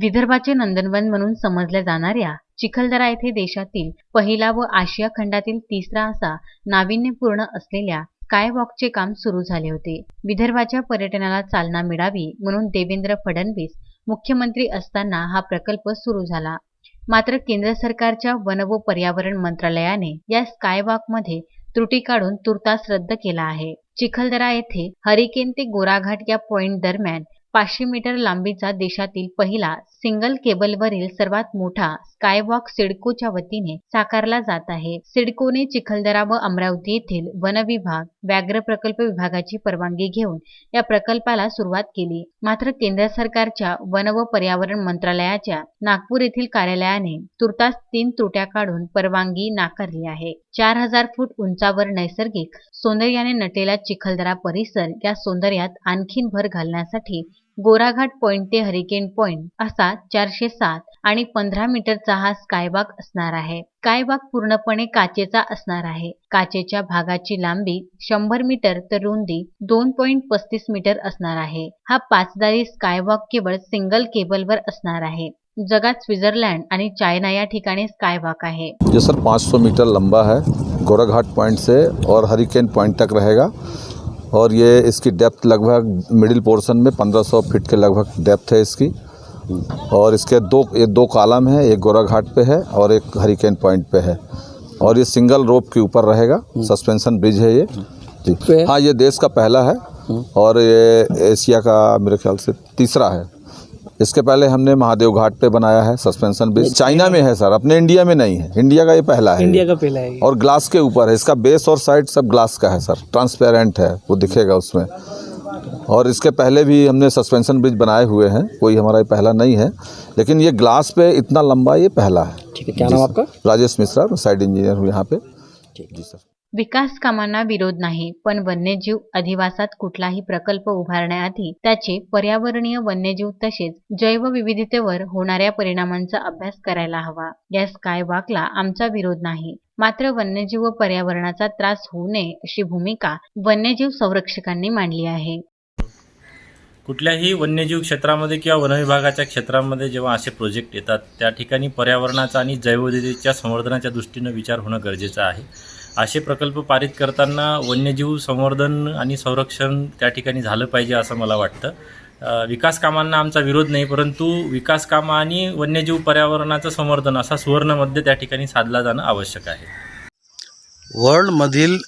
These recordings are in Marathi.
विदर्भाचे नंदनवन म्हणून समजल्या जाणाऱ्या चिखलदरा येथे देशातील पहिला व आशिया खंडातील तिसरा असा नाविन्यपूर्ण असलेल्या स्कायवॉकचे काम सुरू झाले होते. विदर्भाच्या पर्यटनाला चालना मिळावी म्हणून देवेंद्र फडणवीस मुख्यमंत्री असताना हा प्रकल्प सुरू झाला. मात्र केंद्र सरकारच्या वन व पर्यावरण मंत्रालयाने या स्कायवॉकमध्ये त्रुटी काढून तुर्तास रद्द केला आहे. चिखलदरा येथे हरिकेन ते गोराघाट या पॉइंट दरम्यान पाचशे मीटर लांबीचा देशातील पहिला सिंगल केबलवरील सर्वात मोठा स्कायवॉक सिडकोच्या वतीने साकारला जात आहे. सिडकोने चिखलदरा व अमरावती येथील वन विभाग व्याघ्र प्रकल्प विभागाची परवानगी घेऊन या प्रकल्पाला सुरुवात केली. मात्र केंद्र सरकारच्या वन व पर्यावरण मंत्रालयाच्या नागपूर येथील कार्यालयाने तुर्तास तीन त्रुट्या काढून परवानगी नाकारली आहे. चार हजार फूट उंचावर नैसर्गिक सौंदर्याने नटलेला चिखलदरा परिसर या सौंदर्यात आणखीन भर घालण्यासाठी गोराघाट पॉइंट ते हरिकेन पॉइंट असा चारशे सात आणि पंधरा मीटरचा हा स्कायबाग असणार आहे. स्कायबाग पूर्णपणे काचेचा असणार आहे. काचेच्या भागाची लांबी शंभर मीटर तर रुंदी दोन पॉइंट पस्तीस मीटर असणार आहे. हा पाचदारी स्कायवॉक केवळ सिंगल केबलवर असणार आहे. जगात स्वित्झर्लंड आणि चायना या ठिकाणी स्कायवॉक आहे. ये सर 500 मीटर लंबा है गोराघाट पॉइंट से और हरिकेन पॉइंट तक रहेगा। और ये इसकी डेप्थ लगभग मिडिल पोर्शन में 1500 फीट के लगभग डेप्थ है इसकी। और इसके दो ये दो कालम है एक गोरा घाट पे है और एक हरिकेन पॉइंट पे है। और ये सिंगल रोप के ऊपर रहेगा। सस्पेंशन ब्रिज है ये। जी। हाँ? ये देश का पहला है और ये एशिया का मेरे ख्याल से तीसरा है। इसके पहले हमने महादेव घाट पे बनाया है सस्पेंशन ब्रिज चाइना में है सर अपने इंडिया में नहीं है। इंडिया का ये पहला है। इंडिया का पहला है और ग्लास के ऊपर है। इसका बेस और साइड सब ग्लास का है सर। ट्रांसपेरेंट है वो दिखेगा उसमें। और इसके पहले भी हमने सस्पेंशन ब्रिज बनाए हुए हैं। कोई हमारा ये पहला नहीं है। लेकिन ये ग्लास पे इतना लंबा ये पहला है। ठीक है क्या नाम आपका? राजेश मिश्रा साइड इंजीनियर हूँ यहाँ पे। जी सर। विकास कामांना विरोध नाही पण वन्यजीव अधिवासात कुठलाही प्रकल्प उभारण्याआधी त्याचे पर्यावरणीय वन्यजीव तसेच जैवविविधतेवर होणाऱ्या परिणामांचा अभ्यास करायला हवा. या स्कायवॉकला आमचा विरोध नाही. मात्र वन्यजीव व पर्यावरणाचा त्रास होऊ नये अशी भूमिका वन्यजीव संरक्षकांनी मांडली आहे. कुठल्याही वन्यजीव क्षेत्रामध्ये किंवा वनविभागाच्या क्षेत्रामध्ये जेव्हा असे प्रोजेक्ट येतात त्या ठिकाणी पर्यावरणाचा आणि जैवविविधतेच्या संवर्धनाच्या दृष्टीनं विचार होणं गरजेचं आहे. असे प्रकल्प पारित करताना वन्यजीव संवर्धन आणि संरक्षण त्या ठिकाणी झालं पाहिजे असं मला वाटतं. विकास कामांना आमचा विरोध नाही परंतु विकास कामं आणि वन्यजीव पर्यावरणाचं संवर्धन असा सुवर्णमध्ये त्या ठिकाणी साधला जाणं आवश्यक आहे. वर्ल्डमधील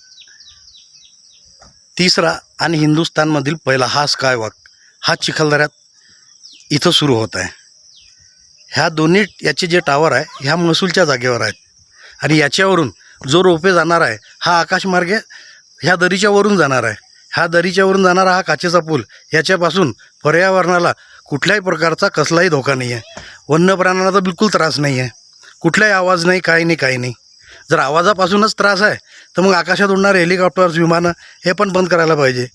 तिसरा आणि हिंदुस्थानमधील पहिला हा स्कायवॉक हा चिखलदऱ्यात इथं सुरू होत आहे. ह्या दोन्ही याचे जे टावर आहे ह्या महसूलच्या जागेवर आहेत. आणि याच्यावरून जो रोपे जाणार आहे हा आकाशमार्गे ह्या दरीच्या वरून जाणार आहे. ह्या दरीच्या वरून जाणारा हा काचेचा पूल याच्यापासून पर्यावरणाला कुठल्याही प्रकारचा कसलाही धोका नाही आहे वन्य प्राण्यांना तर बिलकुल त्रास नाही आहे कुठलाही आवाज नाही काही नाही काही नाही. जर आवाजापासूनच त्रास आहे तर मग आकाशात उडणारे हेलिकॉप्टर्स विमानं हे पण बंद करायला पाहिजे.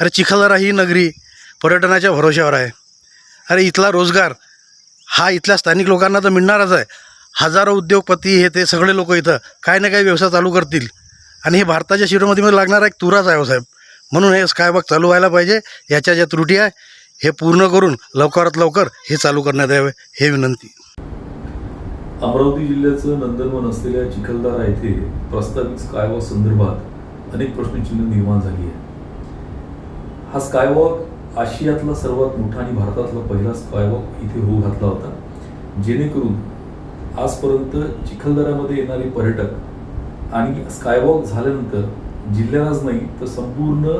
अरे चिखलदरा ही नगरी पर्यटनाच्या भरोश्यावर आहे. अरे इथला रोजगार हा इथल्या स्थानिक लोकांना तर मिळणारच आहे. हजारो उद्योगपती हे ते सगळे लोक इथं काही ना काही व्यवसाय चालू करतील. आणि हे भारताच्या शिरोमतीमध्ये लागणारा एक तुराच आहे हो साहेब. म्हणून हे स्कायबॉक चालू व्हायला पाहिजे. याच्या ज्या त्रुटी आहे हे पूर्ण करून लवकरात लवकर हे चालू करण्यात यावे हे विनंती. अमरावती जिल्ह्याचं नंदनवन असलेल्या चिखलदारा येथे प्रस्तावित स्कायवॉक संदर्भात अनेक प्रश्नचिन्ह निर्माण झाली आहे हा स्कायवॉक आशियातला सर्वात मोठा आणि भारतातला पहिला स्कायवॉक इथे होऊ घातला होता. जेणेकरून आजपर्यंत चिखलदऱ्यामध्ये येणारे पर्यटक आणि स्कायवॉक झाल्यानंतर जिल्ह्यालाच नाही तर संपूर्ण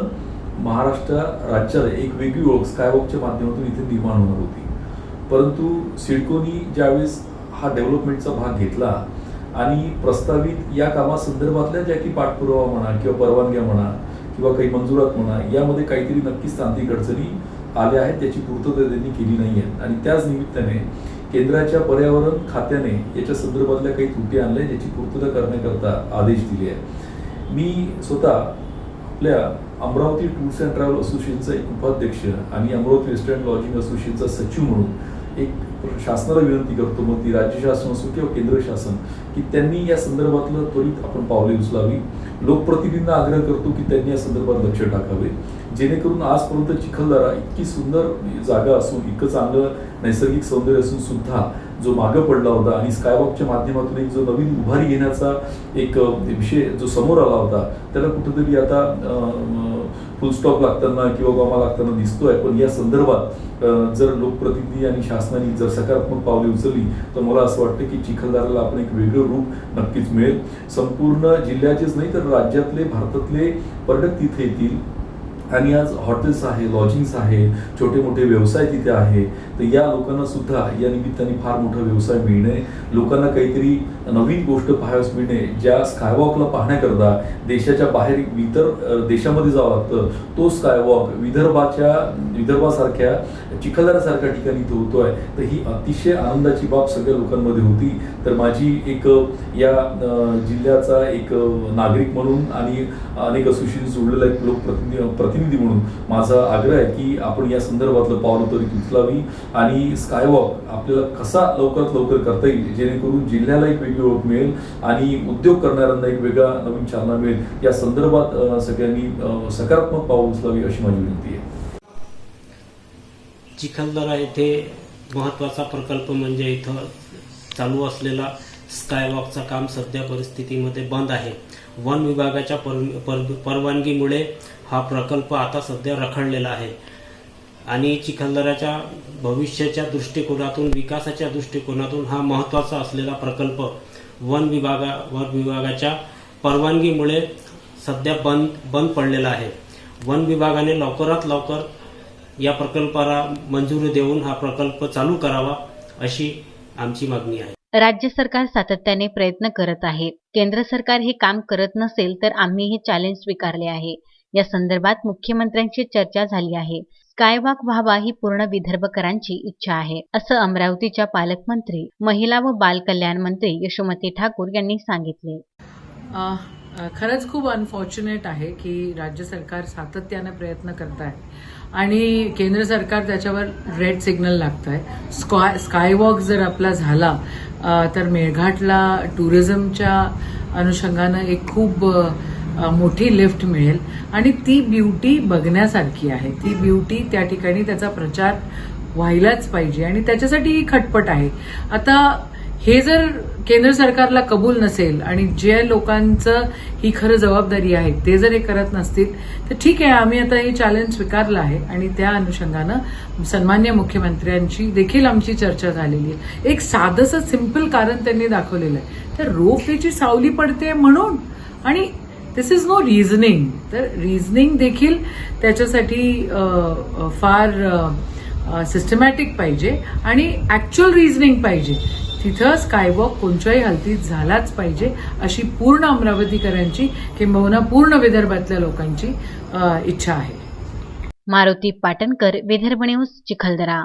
महाराष्ट्र राज्याला एक वेगळी ओळख स्कायवॉकच्या माध्यमातून इथे निर्माण होणार होती. परंतु सिडकोनी ज्यावेळेस हा डेव्हलपमेंटचा भाग घेतला आणि प्रस्तावित या कामासंदर्भातल्या ज्या की पाठपुरावा म्हणा किंवा परवानग्या म्हणा किंवा काही मंजुरात म्हणा यामध्ये काहीतरी नक्कीच तांत्रिक अडचणी आल्या आहेत त्याची पूर्तता त्यांनी केली नाही आहे आणि त्याच निमित्ताने केंद्राच्या पर्यावरण खात्याने याच्या संदर्भातल्या काही त्रुटी आणल्या ज्याची पूर्तता करण्याकरता आदेश दिले आहे मी स्वतः आपल्या अमरावती टूर्स अँड ट्रॅव्हल असोसिएशनचा एक उपाध्यक्ष आणि अमरावती रेस्टॉरंट लॉजिंग असोसिएशनचा सचिव म्हणून एक शासनाला विनंती करतो मग ती राज्य शासन असो किंवा केंद्र शासन की त्यांनी या संदर्भातलं त्वरित आपण पावले उचलावी. लोकप्रतिनिधींना आग्रह करतो की त्यांनी या संदर्भात लक्ष टाकावे. जेणेकरून आजपर्यंत चिखलदरा इतकी सुंदर जागा असून इतकं चांगलं नैसर्गिक सौंदर्य असून सुद्धा जो मागं पडला होता आणि स्कायवॉकच्या माध्यमातून एक जो नवीन उभारी घेण्याचा एक विषय जो समोर आला होता त्याला कुठेतरी आता फुलस्टॉप लागताना किंवा गमा लागताना दिसतोय. पण या संदर्भात जर लोकप्रतिनिधी आणि शासनाने जर सकारात्मक पावले उचलली तर मला असं वाटतं की चिखलदऱ्याला आपण एक वेगळं रूप नक्कीच मिळेल. संपूर्ण जिल्ह्याचेच नाही तर राज्यातले भारतातले पर्यटक तिथे येतील. आणि आज हॉटेल्स आहे लॉजिंग्स आहे छोटे मोठे व्यवसाय तिथे आहे. तर या लोकांना सुद्धा या निमित्ताने फार मोठा व्यवसाय मिळणे लोकांना काहीतरी नवीन गोष्ट पाहायला मिळणे ज्या स्कायवॉकला पाहण्याकरता देशाच्या बाहेर इतर देशामध्ये जावं लागतं तो स्कायवॉक विदर्भाच्या विदर्भासारख्या चिखलदऱ्यासारख्या ठिकाणी तो होतोय. तर ही अतिशय आनंदाची बाब सगळ्या लोकांमध्ये होती. तर माझी एक या जिल्ह्याचा एक नागरिक म्हणून आणि अनेक असोसिएशन जोडलेला एक लोकप्रतिनिधी प्रतिनिधी म्हणून माझा आग्रह आहे की आपण या संदर्भातलं पावलं तरी उचलावी आणि स्कायवॉक आपल्याला कसा लवकरात लवकर करता येईल जेणेकरून जिल्ह्याला एक वेगळी ओळख मिळेल आणि उद्योग करणाऱ्यांना एक वेगळा नवीन चालना मिळेल. या संदर्भात सगळ्यांनी सकारात्मक पाऊल उचलावी अशी माझी विनंती आहे. चिखलदरा येथे महत्त्वाचा प्रकल्प म्हणजे इथं चालू असलेला स्कायवॉकचं काम सध्या परिस्थितीमध्ये बंद आहे. वन विभागाच्या पर, पर परवानगीमुळे हा प्रकल्प आता सध्या रखडलेला आहे. आणि चिखलदऱ्याच्या भविष्याच्या दृष्टिकोनातून विकासाच्या दृष्टिकोनातून हा महत्त्वाचा असलेला प्रकल्प वन विभागा वन विभागाच्या परवानगीमुळे सध्या बंद बंद पडलेला आहे. वन विभागाने लवकरात लवकर या प्रकल्पाला मंजुरी देऊन हा प्रकल्प चालू करावा अशी आमची मागणी आहे. राज्य सरकार सातत्याने प्रयत्न करत आहे. केंद्र सरकार हे काम करत नसेल तर आम्ही हे चॅलेंज स्वीकारले आहे. या संदर्भात मुख्यमंत्र्यांशी चर्चा झाली आहे. स्कायवॉक व्हावा ही पूर्ण विदर्भकरांची इच्छा आहे असं अमरावतीच्या पालकमंत्री महिला व बाल कल्याण मंत्री यशोमती ठाकूर यांनी सांगितले. खरंच खूप अनफॉर्च्युनेट आहे की राज्य सरकार सातत्यानं प्रयत्न करत आहे आणि केंद्र सरकार त्याच्यावर रेड सिग्नल लागत आहे स्काय स्कायवॉक जर आपला झाला तर मेळघाटला टुरिझमच्या अनुषंगानं एक खूप मोठी लिफ्ट मिळेल. आणि ती ब्युटी बघण्यासारखी आहे. ती ब्युटी त्या ठिकाणी त्याचा प्रचार व्हायलाच पाहिजे. आणि त्याच्यासाठी ही खटपट आहे. आता हे जर केंद्र सरकारला कबूल नसेल आणि जे लोकांचं ही खरं जबाबदारी आहे ते जर हे करत नसतील तर ठीक आहे आम्ही आता हे चॅलेंज स्वीकारलं आहे. आणि त्या अनुषंगानं सन्मान्य मुख्यमंत्र्यांची देखील आमची चर्चा झालेली आहे. एक साधंसं सिंपल कारण त्यांनी दाखवलेलं आहे. तर रोपवेची सावली पडते म्हणून आणि दिस इज नो रिझनिंग तर रिझनिंग देखील त्याच्यासाठी फार सिस्टमॅटिक पाहिजे आणि ऍक्च्युअल रिझनिंग पाहिजे. तिथं स्कायवॉक कोणत्याही हलतीत झालाच पाहिजे अशी पूर्ण अमरावतीकरांची किंबहुना पूर्ण विदर्भातल्या लोकांची इच्छा आहे. मारुती पाटणकर विदर्भ न्यूज चिखलदरा.